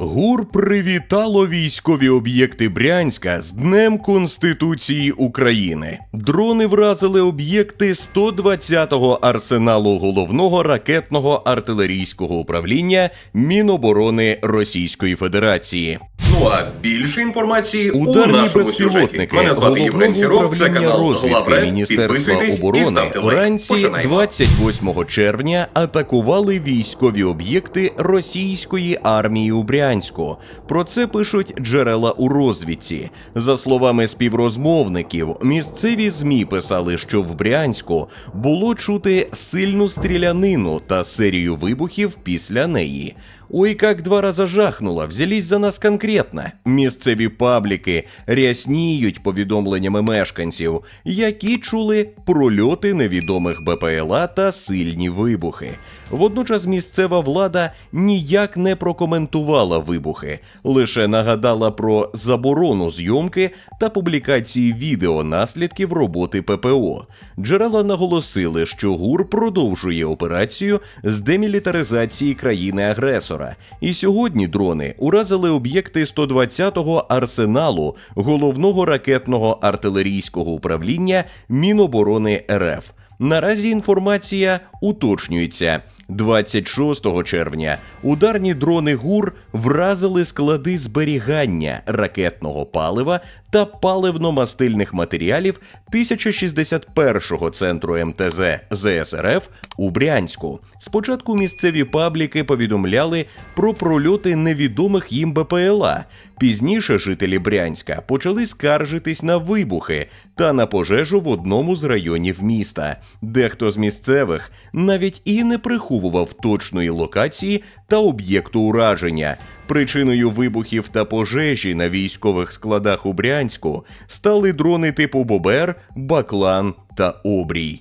ГУР привітало військові об'єкти Брянська з Днем Конституції України. Дрони вразили об'єкти 120-го арсеналу головного ракетного артилерійського управління Міноборони Російської Федерації. Ну а більше інформації у Ударні нашому безпілотники Мене звати Євген Сіров, це управління канал розвідки Міністерства оборони вранці Починаємо. 28 червня атакували військові об'єкти російської армії у Брянську. Про це пишуть джерела у розвідці. За словами співрозмовників, місцеві змі писали, що в Брянську було чути сильну стрілянину та серію вибухів після неї. Ой, как два раза жахнуло, взялись за нас конкретно. Місцеві пабліки рясніють повідомленнями мешканців, які чули прольоти невідомих БПЛА та сильні вибухи. Водночас місцева влада ніяк не прокоментувала вибухи, лише нагадала про заборону зйомки та публікації відео наслідків роботи ППО. Джерела наголосили, що ГУР продовжує операцію з демілітаризації країни-агресора. І сьогодні дрони уразили об'єкти 120-го арсеналу головного ракетного артилерійського управління Міноборони РФ. Наразі інформація уточнюється. 26 червня ударні дрони ГУР вразили склади зберігання ракетного палива та паливно-мастильних матеріалів 1061-го центру МТЗ ЗСРФ у Брянську. Спочатку місцеві пабліки повідомляли про прольоти невідомих їм БПЛА. Пізніше жителі Брянська почали скаржитись на вибухи та на пожежу в одному з районів міста. Дехто з місцевих навіть і не приховував точної локації та об'єкту ураження. Причиною вибухів та пожежі на військових складах у Брянську стали дрони типу Бобер, Баклан та Обрій.